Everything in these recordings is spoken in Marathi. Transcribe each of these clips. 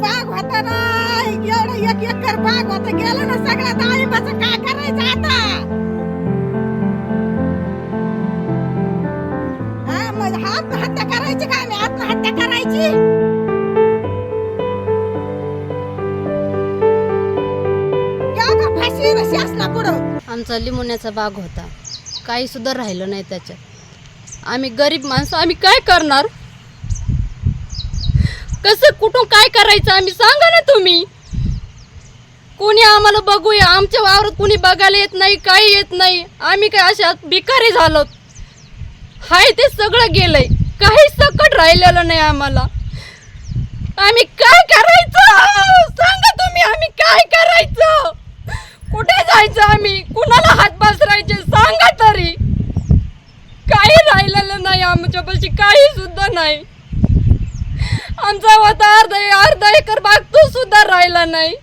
बाग होता ना एवढं एक एकर बाग होता गेलं ना सगळं डाळिंबाचं काय करायचं आता? हा मग आत्महत्या करायची का आम्ही? आत्महत्या करायची? आमचा लिंबवण्याचा बाग होता. काही सुद्धा राहिलं नाही त्याच्यात. आम्ही गरीब माणसं आम्ही काय करणार? कसं कुठून काय करायचं आम्ही? सांगा ना तुम्ही. कोणी आम्हाला बघूया. आमच्या वावरात कोणी बघायला येत नाही काही येत नाही. आम्ही काय अशा भिकारी झालो? हाय ते सगळं गेलंय. काही सकट राहिलेलं नाही आम्हाला. आम्ही काय करायचं? सांगा तुम्ही आम्ही काय करायचं? कुठे जायचं आम्ही? कुणाला हात पसरायचे? सांगा तरी. काही राहिलेलं नाही आमच्यापाशी काही सुद्धा नाही. आमचा होता अर्धा अर्धा एकर बाग तो सुद्धा राहिला नाही.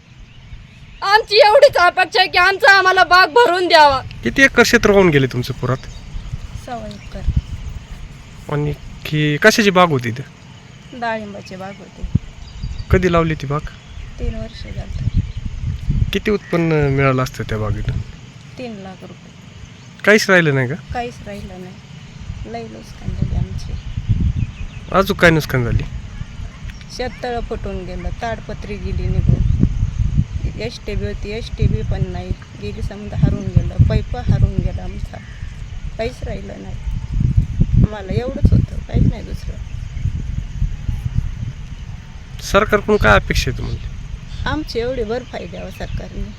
आमची एवढीच अपेक्षा आहे की आमचा आम्हाला बाग भरून द्यावा. किती एकर क्षेत्र वाहून गेले तुमचं पुरात? सवय कर आणि की कशाची बाग होती ती? डाळिंबाची बाग होती. कधी लावली ती बाग? तीन वर्ष झालं. किती उत्पन्न मिळालं असतं त्या बागेतून तीन लाख रुपये. काहीच राहिलं नाही का? काहीच राहिलं नाही. लई नुकसान झाली आमची. अजून काय नुकसान झाली? शेततळं फुटून गेलं ताडपत्री गेली निघून. एस टी बी होती एस टी बी पण नाही. गेली समजा हरून गेलं पैप हरून गेलं आमचा. काहीच राहिलं नाही. आम्हाला एवढंच होतं काहीच नाही दुसरं. सरकारकडून काय अपेक्षा आहे तुम्हाला? आमची एवढी भरपाई द्यावं सरकारने.